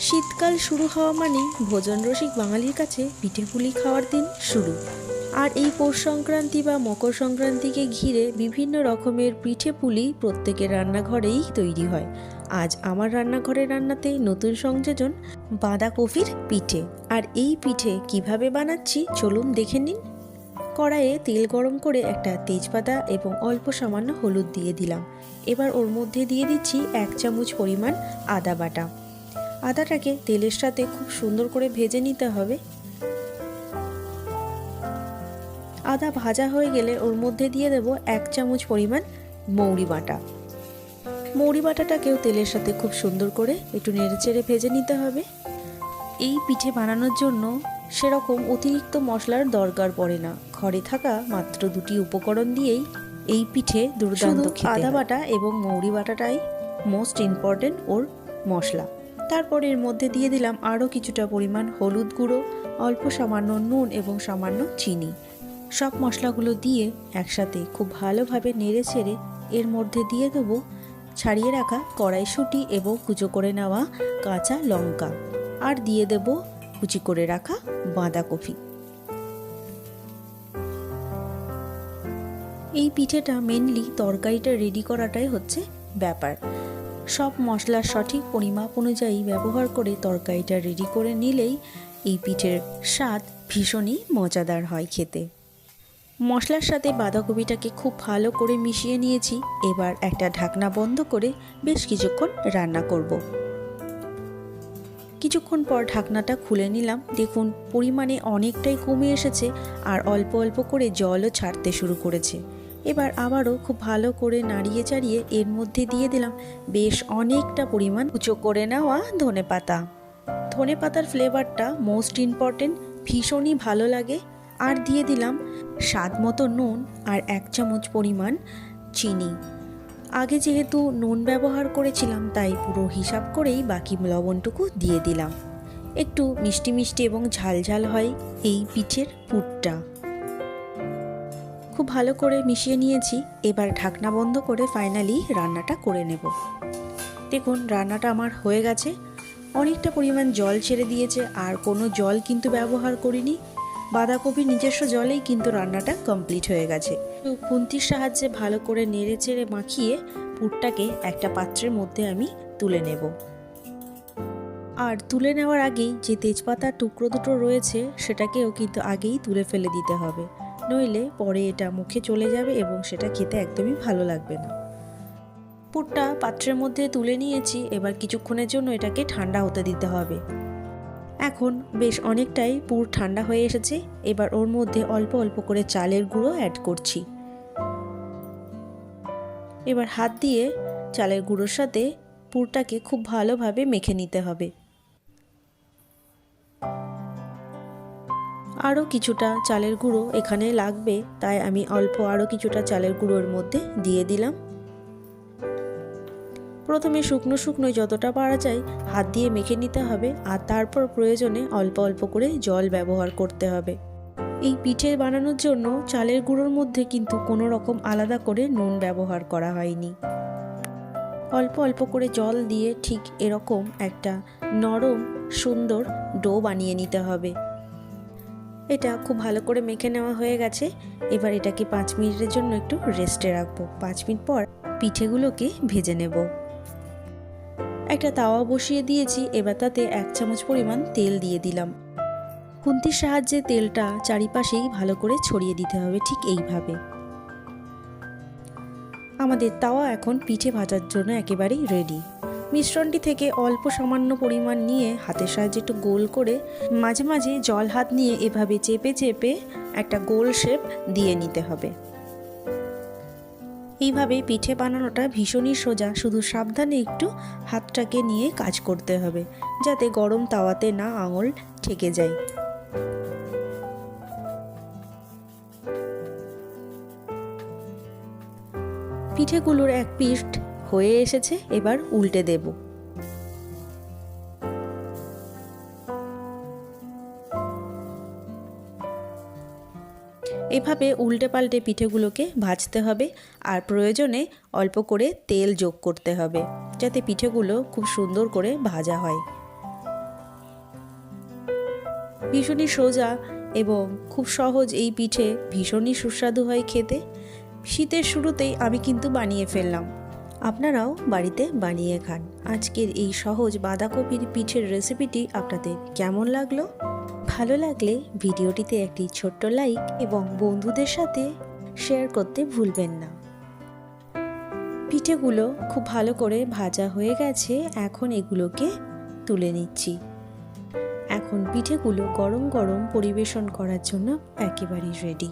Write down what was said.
শীতকাল শুরু হওয়া মানেই ভোজন রসিক বাঙালির কাছে পিঠে পুলি খাওয়ার দিন শুরু। আর এই পৌষ সংক্রান্তি বা মকর সংক্রান্তিকে ঘিরে বিভিন্ন রকমের পিঠে পুলি প্রত্যেকের রান্নাঘরেই তৈরি হয়। আজ আমার রান্নাঘরের রান্নাতে নতুন সংযোজন বাঁধাকপির পিঠে। আর এই পিঠে কীভাবে বানাচ্ছি চলুন দেখে নিন। কড়াইয়ে তেল গরম করে একটা তেজপাতা এবং অল্প সামান্য হলুদ দিয়ে দিলাম। এবার ওর মধ্যে দিয়ে দিচ্ছি এক চামচ পরিমাণ আদা বাটা। আদাটাকে তেলের সাথে খুব সুন্দর করে ভেজে নিতে হবে। আদা ভাজা হয়ে গেলে ওর মধ্যে দিয়ে দেব এক চামচ পরিমাণ মৌরি বাটা। মৌরি বাটাটাকেও তেলের সাথে খুব সুন্দর করে একটু নেড়েচেড়ে ভেজে নিতে হবে। এই পিঠে বানানোর জন্য সেরকম অতিরিক্ত মশলার দরকার পড়ে না। ঘরে থাকা মাত্র দুটি উপকরণ দিয়েই এই পিঠে দুর্দান্ত আদা বাটা এবং মৌরি বাটাটাই মোস্ট ইম্পর্টেন্ট ওর মশলা। তারপর এর মধ্যে দিয়ে দিলাম আরও কিছুটা পরিমাণ হলুদ গুঁড়ো, অল্প সামান্য নুন এবং সামান্য চিনি। সব মশলাগুলো দিয়ে একসাথে খুব ভালোভাবে নেড়ে ছেড়ে এর মধ্যে দিয়ে দেবো ছাড়িয়ে রাখা কড়াইশুঁটি এবং কুচো করে নেওয়া কাঁচা লঙ্কা। আর দিয়ে দেব কুচি করে রাখা বাঁধাকপি। এই পিঠেটা মেনলি তরকারিটা রেডি করাটাই হচ্ছে ব্যাপার। সব মশলার সঠিক পরিমাপ অনুযায়ী ব্যবহার করে তরকারিটা রেডি করে নিলেই এই পিঠের স্বাদ ভীষণই মজাদার হয় খেতে। মশলার সাথে বাঁধাকপিটাকে খুব ভালো করে মিশিয়ে নিয়েছি। এবার একটা ঢাকনা বন্ধ করে বেশ কিছুক্ষণ রান্না করব। কিছুক্ষণ পর ঢাকনাটা খুলে নিলাম। দেখুন, পরিমাণে অনেকটাই কমে এসেছে আর অল্প অল্প করে জলও ছাড়তে শুরু করেছে। এবার আবারও খুব ভালো করে নাড়িয়ে চাড়িয়ে এর মধ্যে দিয়ে দিলাম বেশ অনেকটা পরিমাণ উঁচু করে নেওয়া ধনে পাতা। ধনে পাতার ফ্লেভারটা মোস্ট ইম্পর্টেন্ট, ভীষণই ভালো লাগে। আর দিয়ে দিলাম স্বাদ মতো নুন আর এক চামচ পরিমাণ চিনি। আগে যেহেতু নুন ব্যবহার করেছিলাম, তাই পুরো হিসাব করেই বাকি লবণটুকু দিয়ে দিলাম। একটু মিষ্টি মিষ্টি এবং ঝাল ঝাল হয় এই পিঠের পুরটা। খুব ভালো করে মিশিয়ে নিয়েছি। এবার ঢাকনা বন্ধ করে ফাইনালি রান্নাটা করে নেব। দেখুন, রান্নাটা আমার হয়ে গেছে। অনেকটা পরিমাণ জল ছেড়ে দিয়েছে, আর কোনো জল কিন্তু ব্যবহার করিনি। বাঁধাকপির নিজস্ব জলেই কিন্তু রান্নাটা কমপ্লিট হয়ে গেছে। খুন্তির সাহায্যে ভালো করে নেড়ে চেড়ে মাখিয়ে পুরটাকে একটা পাত্রের মধ্যে আমি তুলে নেব। আর তুলে নেওয়ার আগেই যে তেজপাতার টুকরো দুটো রয়েছে, সেটাকেও কিন্তু আগেই তুলে ফেলে দিতে হবে। নইলে পরে এটা মুখে চলে যাবে এবং সেটা খেতে একদমই ভালো লাগবে না। পুরটা পাত্রের মধ্যে তুলে নিয়েছি, এবার কিছুক্ষণের জন্য এটাকে ঠান্ডা হতে দিতে হবে। এখন বেশ অনেকটাই পুর ঠান্ডা হয়ে এসেছে, এবার ওর মধ্যে অল্প অল্প করে চালের গুঁড়ো অ্যাড করছি। এবার হাত দিয়ে চালের গুঁড়োর সাথে পুরটাকে খুব ভালোভাবে মেখে নিতে হবে। আরও কিছুটা চালের গুঁড়ো এখানে লাগবে, তাই আমি অল্প আরও কিছুটা চালের গুঁড়োর মধ্যে দিয়ে দিলাম। প্রথমে শুকনো শুকনো যতটা পারা যায় হাত দিয়ে মেখে নিতে হবে আর তারপর প্রয়োজনে অল্প অল্প করে জল ব্যবহার করতে হবে। এই পিঠে বানানোর জন্য চালের গুঁড়োর মধ্যে কিন্তু কোনো রকম আলাদা করে নুন ব্যবহার করা হয়নি। অল্প অল্প করে জল দিয়ে ঠিক এরকম একটা নরম, সুন্দর ডো বানিয়ে নিতে হবে। এটা খুব ভালো করে মেখে নেওয়া হয়ে গেছে। এবার এটাকে পাঁচ মিনিটের জন্য একটু রেস্টে রাখব। পাঁচ মিনিট পর পিঠেগুলোকে ভেজে নেব। একটা তাওয়া বসিয়ে দিয়েছি, এবার তাতে এক চামচ পরিমাণ তেল দিয়ে দিলাম। খুন্তির সাহায্যে তেলটা চারিপাশেই ভালো করে ছড়িয়ে দিতে হবে ঠিক এইভাবে। আমাদের তাওয়া এখন পিঠে ভাজার জন্য একেবারেই রেডি মিশ্রণটি থেকে অল্প সামান্য পরিমাণ নিয়ে হাতের সাহায্যে একটু গোল করে মাঝে মাঝে জল হাত নিয়ে এভাবে চেপে চেপে একটা গোল শেপ দিয়ে নিতে হবে। এইভাবে পিঠে বানানোটা ভীষণই সোজা, শুধু সাবধানে একটু হাতটাকে নিয়ে কাজ করতে হবে, যাতে গরম তাওয়াতে না আঙুল ঠেকে যায়। পিঠেগুলোর এক পিঠ হয়ে এসেছে, এবার উল্টে দেব। এভাবে উল্টে পাল্টে পিঠেগুলোকে ভাজতে হবে আর প্রয়োজনে অল্প করে তেল যোগ করতে হবে, যাতে পিঠেগুলো খুব সুন্দর করে ভাজা হয়। ভীষণই সোজা এবং খুব সহজ এই পিঠে ভীষণই সুস্বাদু হয় খেতে। শীতের শুরুতেই আমি কিন্তু বানিয়ে ফেললাম। আপনারাও বাড়িতে বানিয়ে খান। আজকের এই সহজ বাঁধাকপির পিঠের রেসিপিটি আপনাদের কেমন লাগল? ভালো লাগলে ভিডিওটিতে একটি ছোট্ট লাইক এবং বন্ধুদের সাথে শেয়ার করতে ভুলবেন না। পিঠেগুলো খুব ভালো করে ভাজা হয়ে গেছে, এখন এগুলোকে তুলে নিচ্ছি। এখন পিঠেগুলো গরম গরম পরিবেশন করার জন্য একেবারেই রেডি